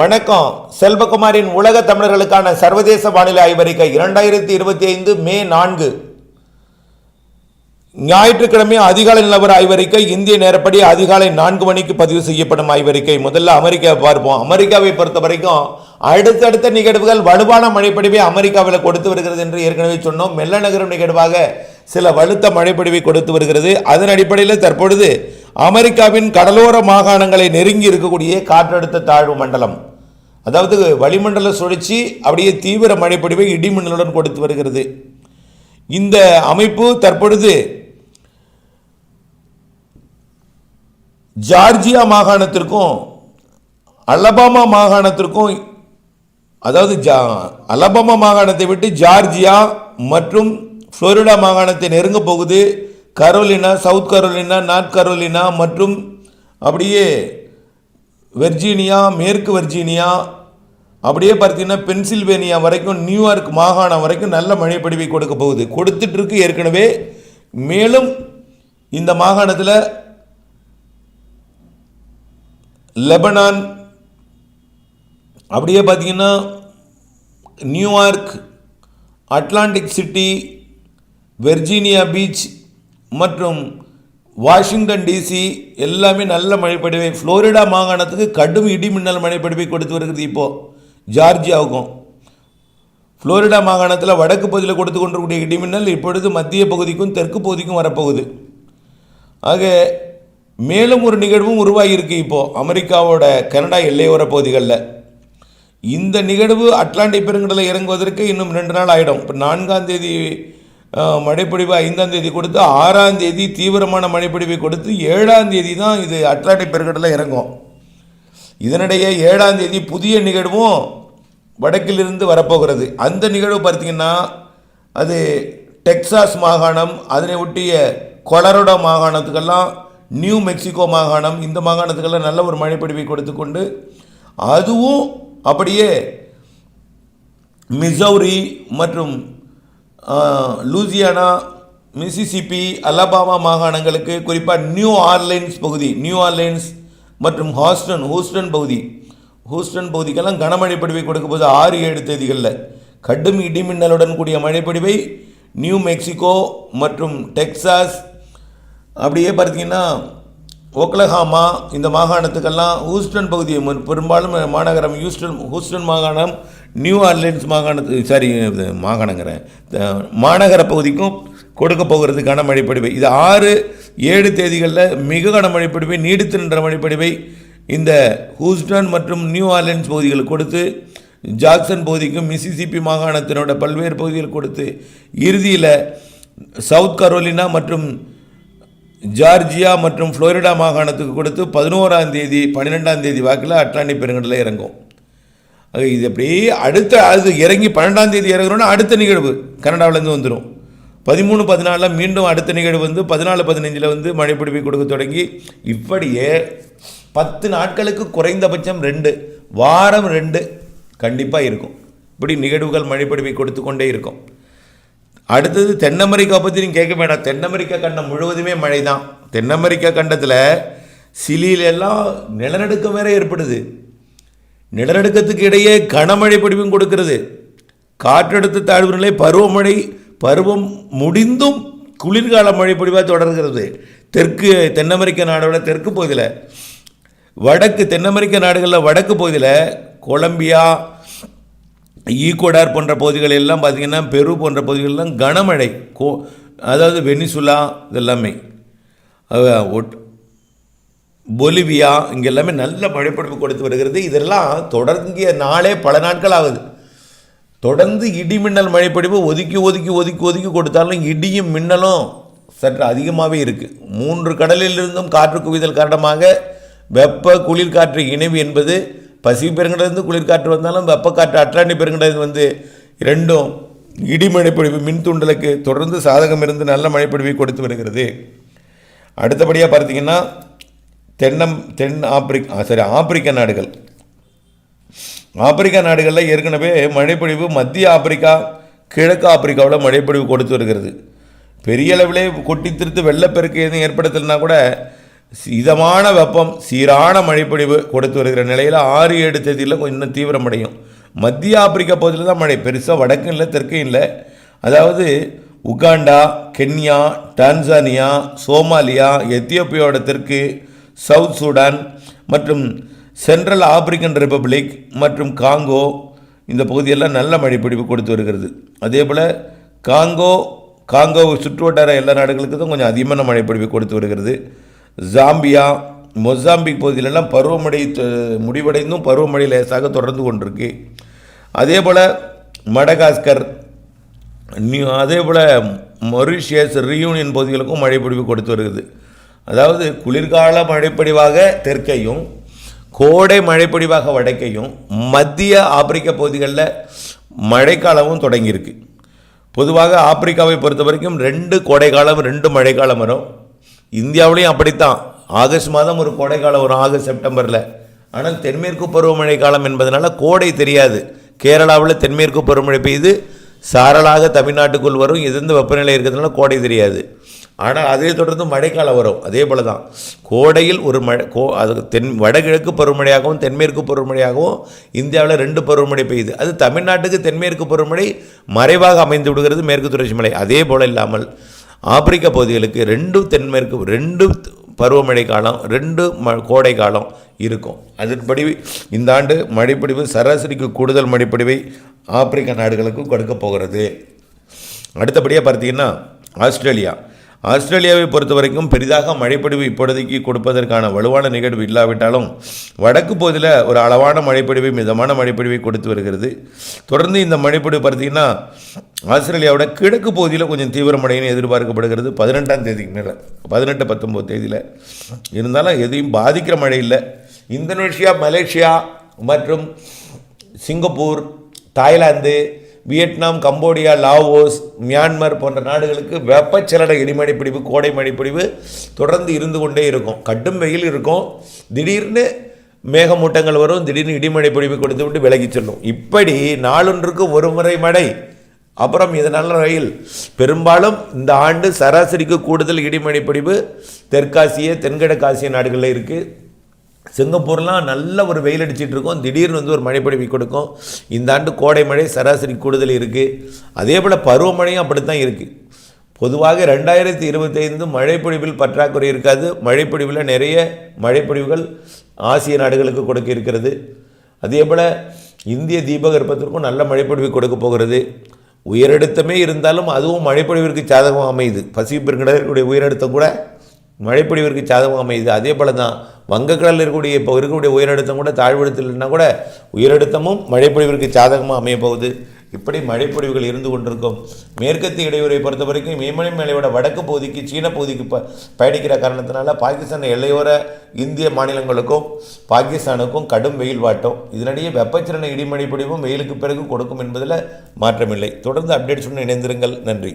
வணக்கம். செல்வகுமாரின் உலக தமிழர்களுக்கான சர்வதேச வானிலை ஆய்வறிக்கை இரண்டாயிரத்தி இருபத்தி ஐந்து மே நான்கு. ஞாயிற்றுக்கிழமை அதிகாலை நிலவர ஆய்வறிக்கை இந்திய நேரப்படி அதிகாலை நான்கு மணிக்கு பதிவு செய்யப்படும் ஆய்வறிக்கை. முதல்ல அமெரிக்காவை பார்ப்போம். அமெரிக்காவை பொறுத்த வரைக்கும் அடுத்தடுத்த நிகழ்வுகள் வலுவான மழைப்படிவை அமெரிக்காவில் கொடுத்து வருகிறது என்று ஏற்கனவே சொன்னோம். மெல்ல நகரும் நிகழ்வாக சில வலுத்த மழைப்படிவை கொடுத்து வருகிறது. அதன் அடிப்படையில் தற்பொழுது அமெரிக்காவின் கடலோர மாகாணங்களை நெருங்கி இருக்கக்கூடிய காற்றழுத்த தாழ்வு மண்டலம். அதாவது வளிமண்டல சுழற்சி அப்படியே தீவிர மழைப்பொழிவை இடிமின்னலுடன் கொடுத்து வருகிறது. இந்த அமைப்பு தற்பொழுது ஜார்ஜியா மாகாணத்திற்கும் அலபாமா மாகாணத்திற்கும் அதாவது ஜா அலபாமா மாகாணத்தை விட்டு ஜார்ஜியா மற்றும் ஃப்ளோரிடா மாகாணத்தை நெருங்க போகுது. Carolina South Carolina North Carolina மற்றும் அப்படியே வெர்ஜீனியா மேற்கு வெர்ஜீனியா அப்படியே பார்த்தீங்கன்னா பென்சில்வேனியா வரைக்கும் நியூயார்க் மாகாணம் வரைக்கும் நல்ல மழைப்பொழிவை கொடுக்க போகுது. கொடுத்துட்ருக்கு ஏற்கனவே. மேலும் இந்த மாகாணத்தில் லெபனான் அப்படியே பார்த்தீங்கன்னா New York Atlantic City Virginia Beach மற்றும் வாஷிங்டன் டிசி எல்லாமே நல்ல மழைப்படிவை ஃப்ளோரிடா மாகாணத்துக்கு கடும் இடிமின்னல் மழைப்படிவை கொடுத்து வருகிறது இப்போது ஜார்ஜியாவுக்கும் ஃப்ளோரிடா மாகாணத்தில் வடக்கு பகுதியில் கொடுத்து கொண்டிருக்கக்கூடிய இடிமின்னல் இப்பொழுது மத்திய பகுதிக்கும் தெற்கு பகுதிக்கும் வரப்போகுது. ஆக மேலும் ஒரு நிகழ்வும் உருவாகியிருக்கு இப்போது அமெரிக்காவோட கனடா எல்லையோர பகுதிகளில். இந்த நிகழ்வு அட்லாண்டிக் பெருங்கடலில் இறங்குவதற்கு இன்னும் ரெண்டு நாள் ஆகிடும் இப்போ நான்காம் தேதி மழைப்பொழிவு ஐந்தாம் தேதி கொடுத்து ஆறாம் தேதி தீவிரமான மழைப்பொழிவை கொடுத்து ஏழாம் தேதி தான் இது அட்லாண்டிக் பெருங்கடலில் இறங்கும். இதனிடையே ஏழாம் தேதி புதிய நிகழ்வும் வடக்கிலிருந்து வரப்போகிறது. அந்த நிகழ்வு பார்த்திங்கன்னா அது டெக்சாஸ் மாகாணம் அதனை ஒட்டிய கொலரோடா மாகாணத்துக்கெல்லாம் நியூ மெக்சிகோ மாகாணம் இந்த மாகாணத்துக்கெல்லாம் நல்ல ஒரு மழைப்பொழிவை கொடுத்து கொண்டு அதுவும் அப்படியே மிசௌரி மற்றும் லூசியானா மிசிசிபி அலபாமா மாகாணங்களுக்கு குறிப்பாக நியூ ஆர்லைன்ஸ் பகுதி நியூ ஆர்லைன்ஸ் மற்றும் ஹாஸ்டன் ஹூஸ்டன் பகுதி. ஹூஸ்டன் பகுதிக்கெல்லாம் கனமழை பொழிவை கொடுக்க போது ஆறு ஏழு தேதிகளில். கடும் இடிமின்னலுடன் கூடிய மழைப்பொடிவை நியூ மெக்சிகோ மற்றும் டெக்சாஸ் அப்படியே பார்த்தீங்கன்னா ஒக்லஹாமா இந்த மாகாணத்துக்கெல்லாம் ஹூஸ்டன் பகுதி பெரும்பாலும் மாநகரம் ஹூஸ்டன் ஹூஸ்டன் மாகாணம் நியூ ஆர்லின்ஸ் மாகாணத்து சாரி மாகாணங்கிறேன். மாநகர பகுதிக்கும் கொடுக்க போகிறது கனமழை இது ஆறு ஏழு தேதிகளில் மிக கனமழை பொழிவை நீடித்து நின்ற மழைப்பொழிவை இந்த ஹூஸ்டன் மற்றும் நியூ ஆர்லின்ஸ் பகுதிகளுக்கு கொடுத்து ஜாக்சன் பகுதிக்கும் மிசிசிபி மாகாணத்தினோட பல்வேறு பகுதிகள் கொடுத்து இறுதியில் சவுத் கரோலினா மற்றும் ஜார்ஜியா மற்றும் ஃப்ளோரிடா மாகாணத்துக்கு கொடுத்து பதினோராம் தேதி பன்னிரெண்டாம் தேதி வாக்கில் அட்லாண்டிக் பெருங்கடலில் இறங்கும். இது அப்படியே அடுத்த அது இறங்கி பன்னெண்டாம் தேதி இறங்குறோன்னா அடுத்த நிகழ்வு. கனடாவிலேருந்து வந்துடும் பதிமூணு பதினாலில் மீண்டும் அடுத்த நிகழ்வு வந்து பதினாலு பதினஞ்சில் வந்து மழைப்பிடிப்பை கொடுக்க தொடங்கி இப்படியே பத்து நாட்களுக்கு குறைந்தபட்சம் ரெண்டு வாரம் ரெண்டு கண்டிப்பாக இருக்கும். இப்படி நிகழ்வுகள் மழைப்பிடிப்பை கொடுத்து கொண்டே இருக்கும். அடுத்தது தென் அமெரிக்கா பற்றி நீங்கள் கேட்க வேண்டாம் தென் அமெரிக்கா கண்டம் முழுவதுமே மழை தான் தென் அமெரிக்கா கண்டத்தில் சிலியில எல்லாம் நிலநடுக்கம் வேற ஏற்படுது. நிலநடுக்கத்துக்கு இடையே கனமழை பொழிவும் கொடுக்கிறது. காற்றழுத்த தாழ்வு நிலை பருவமழை பருவம் முடிந்தும் குளிர்கால மழை பொழிவாக தொடர்கிறது. தெற்கு தென் அமெரிக்க நாடோட தெற்கு பகுதியில் வடக்கு தென் அமெரிக்க நாடுகளில் வடக்கு பகுதியில் கொலம்பியா ஈக்குவடார் போன்ற பகுதிகள் எல்லாம் பார்த்திங்கன்னா பெரு போன்ற பகுதிகளெல்லாம் கனமழை கோ அதாவது வெனிசுலா இதெல்லாமே. ஒட்- பொலிவியா இங்கே எல்லாமே நல்ல மழைப்பொழிவு கொடுத்து வருகிறது. இதெல்லாம் தொடங்கிய நாளே பல நாட்கள் ஆகுது. தொடர்ந்து இடி மின்னல் மழைப்பொழிவு ஒதுக்கி ஒதுக்கி ஒதுக்கி ஒதுக்கி கொடுத்தாலும் இடியும் மின்னலும் சற்று அதிகமாகவே இருக்குது மூன்று கடலிலிருந்தும் காற்று குவிதல் காரணமாக வெப்ப குளிர்காற்று இணைவு என்பது பசிபிக் பெருங்கடலிருந்து குளிர்காற்று வந்தாலும் வெப்பக்காற்று அட்லாண்டிக் பெருங்கடலில் வந்து இரண்டும் இடி மழைப்பொழிவு மின் தூண்டலுக்கு தொடர்ந்து சாதகம் இருந்து நல்ல மழைப்பொழிவை கொடுத்து வருகிறது. அடுத்தபடியாக பார்த்தீங்கன்னா தென்னம் தென் ஆப்பிரிக்கா சரி ஆப்பிரிக்க நாடுகள். ஆப்பிரிக்கா நாடுகளில் ஏற்கனவே மழைப்பொழிவு மத்திய ஆப்பிரிக்கா கிழக்கு ஆப்பிரிக்காவில் மழைப்பொழிவு கொடுத்து வருகிறது. பெரிய அளவிலே கொட்டி திருத்து வெள்ளப்பெருக்கு எதுவும் ஏற்படுத்தலைனா கூட இதமான வெப்பம் சீரான மழைப்பொழிவு கொடுத்து வருகிற நிலையில் ஆறு ஏழு தேதியில் கொஞ்சம் இன்னும் தீவிரமடையும். மத்திய ஆப்பிரிக்கா பகுதியில் தான் மழை பெருசாக வடக்கும் இல்லை தெற்கும் இல்லை. அதாவது உகாண்டா கென்யா டான்சானியா சோமாலியா எத்தியோப்பியாவோட தெற்கு சவுத் சூடான் மற்றும் சென்ட்ரல் ஆப்பிரிக்கன் ரிப்பப்ளிக் மற்றும் காங்கோ இந்த பகுதியெல்லாம் நல்ல மழைப்பிடிப்பு கொடுத்து வருகிறது. அதே போல் காங்கோ காங்கோ சுற்றுவட்டார எல்லா நாடுகளுக்கு தான் கொஞ்சம் அதிகமான மழைப்பிடிப்பு கொடுத்து வருகிறது. ஜாம்பியா மொசாம்பிக் பகுதியிலெல்லாம் பருவமழை முடிவடைந்தும் பருவமழை லேசாக தொடர்ந்து கொண்டிருக்கு. அதே போல் மடகாஸ்கர் நியூ அதே போல் மொரிஷியஸ் ரியூனியன் பகுதிகளுக்கும் மழைப்பொழிவு கொடுத்து வருகிறது. அதாவது குளிர்கால மழைப்பொழிவாக தெற்கையும் கோடை மழைப்பொழிவாக வடக்கையும் மத்திய ஆப்பிரிக்க பகுதிகளில் மழைக்காலமும் தொடங்கியிருக்கு. பொதுவாக ஆப்பிரிக்காவை பொறுத்த வரைக்கும் ரெண்டு கோடைக்காலம் ரெண்டு மழைக்காலம் வரும். இந்தியாவிலையும் அப்படித்தான். ஆகஸ்ட் மாதம் ஒரு கோடைக்காலம் வரும் ஆகஸ்ட் செப்டம்பரில். ஆனால் தென்மேற்கு பருவமழை காலம் என்பதனால கோடை தெரியாது. கேரளாவில் தென்மேற்கு பருவமழை பெய்து சாரலாக தமிழ்நாட்டுக்குள் வரும் எதிர்ந்த வெப்பநிலை இருக்கிறதுனால கோடை தெரியாது. ஆனால் அதை தொடர்ந்து மழைக்காலம் வரும். அதே போல தான் கோடையில் ஒரு மழை கோ அது தென் வடகிழக்கு பருவமழையாகவும் தென்மேற்கு பருவமழையாகவும் இந்தியாவில் ரெண்டு பருவமழை பெய்யுது. அது தமிழ்நாட்டுக்கு தென்மேற்கு பருவமழை மறைவாக அமைந்து விடுகிறது மேற்கு தொடர்ச்சி மலை. அதே போல் இல்லாமல் ஆப்பிரிக்க பகுதிகளுக்கு ரெண்டு தென்மேற்கு ரெண்டு பருவமழை காலம் ரெண்டு ம கோடை காலம் இருக்கும். அதன்படி இந்த ஆண்டு மழைப்பொடிவு சராசரிக்கு கூடுதல் மழைப்பொடிவை ஆப்பிரிக்க நாடுகளுக்கு கொடுக்க போகிறது. அடுத்தபடியாக பார்த்தீங்கன்னா ஆஸ்திரேலியா. ஆஸ்திரேலியாவை பொறுத்த வரைக்கும் பெரிதாக மழைப்பொழிவு இப்பொழுதைக்கு கொடுப்பதற்கான வலுவான நிகழ்வு இல்லாவிட்டாலும் வடக்கு பகுதியில் ஒரு அளவான மழைப்பொழிவை மிதமான மழைப்பொழிவை கொடுத்து வருகிறது. தொடர்ந்து இந்த மழைப்பொழிவு பார்த்தீங்கன்னா ஆஸ்திரேலியாவோட கிழக்கு பகுதியில் கொஞ்சம் தீவிரமடைன்னு எதிர்பார்க்கப்படுகிறது. பதினெட்டாம் தேதிக்கு மேலே பதினெட்டு பத்தொம்போது தேதியில். இருந்தாலும் எதையும் பாதிக்கிற மழை இல்லை. இந்தோனேஷியா மலேசியா மற்றும் Singapore Thailand Vietnam Cambodia Laos Myanmar போன்ற நாடுகளுக்கு வெப்பச்சலன இடிமழை பிடிவு கோடை மழைப்பிடிவு தொடர்ந்து இருந்து கொண்டே இருக்கும். கடும் வெயில் இருக்கும். திடீர்னு மேகமூட்டங்கள் வரும். திடீர்னு இடிமழை கொடுத்து விட்டு விலகிச் செல்லும். இப்படி நாளொன்றுக்கு ஒரு முறை மழை. அப்புறம் இதனால் ரயில் பெரும்பாலும் இந்த ஆண்டு சராசரிக்கு கூடுதல் இடிமழை தெற்காசிய தென்கிழக்காசிய நாடுகளில் இருக்குது சிங்கப்பூர்லாம் நல்ல ஒரு வெயில் அடிச்சிட்டு இருக்கோம் திடீர்னு வந்து ஒரு மழைப்பொழிவு கொடுக்கும். இந்த ஆண்டு கோடை மழை சராசரி கூடுதல் இருக்குது அதே போல் பருவமழையும் அப்படித்தான் இருக்குது பொதுவாக ரெண்டாயிரத்தி இருபத்தைந்து மழைப்பொழிவில் பற்றாக்குறை இருக்காது. மழைப்பொழிவில் நிறைய மழைப்பொழிவுகள் ஆசிய நாடுகளுக்கு கொடுக்க இருக்கிறது. அதே போல் இந்திய தீபகற்பத்திற்கும் நல்ல மழைப்பொழிவு கொடுக்க போகிறது. உயரழுத்தமே இருந்தாலும் அதுவும் மழைப்பொழிவிற்கு சாதகமாக அமையுது. பசிபிக் உயரடுத்தம் கூட மழைப்பொழிவிற்கு சாதகம் அமையுது. அதே போல தான் வங்கக்கடலில் இருக்கக்கூடிய இப்போ இருக்கக்கூடிய உயரழுத்தம் கூட தாழ்வழுத்தம் இல்லைன்னா கூட உயரழுத்தமும் மழைப்பொழிவிற்கு சாதகமாக அமையப்போகுது இப்படி மழைப்பொழிவுகள் இருந்து கொண்டிருக்கும். மேற்கத்திய இடையூரை பொறுத்த வரைக்கும் மேமலை மேலையோட வடக்கு பகுதிக்கு சீன பகுதிக்கு ப பயணிக்கிற காரணத்தினால பாகிஸ்தான் எல்லையோர இந்திய மாநிலங்களுக்கும் பாகிஸ்தானுக்கும் கடும் வெயில் வாட்டும். இதனிடையே வெப்பச்சலன இடிமழை பொழிவும் வெயிலுக்கு பிறகு கொடுக்கும் என்பதில் மாற்றமில்லை. தொடர்ந்து அப்டேட்ஸ் இணைந்திருங்கள். நன்றி.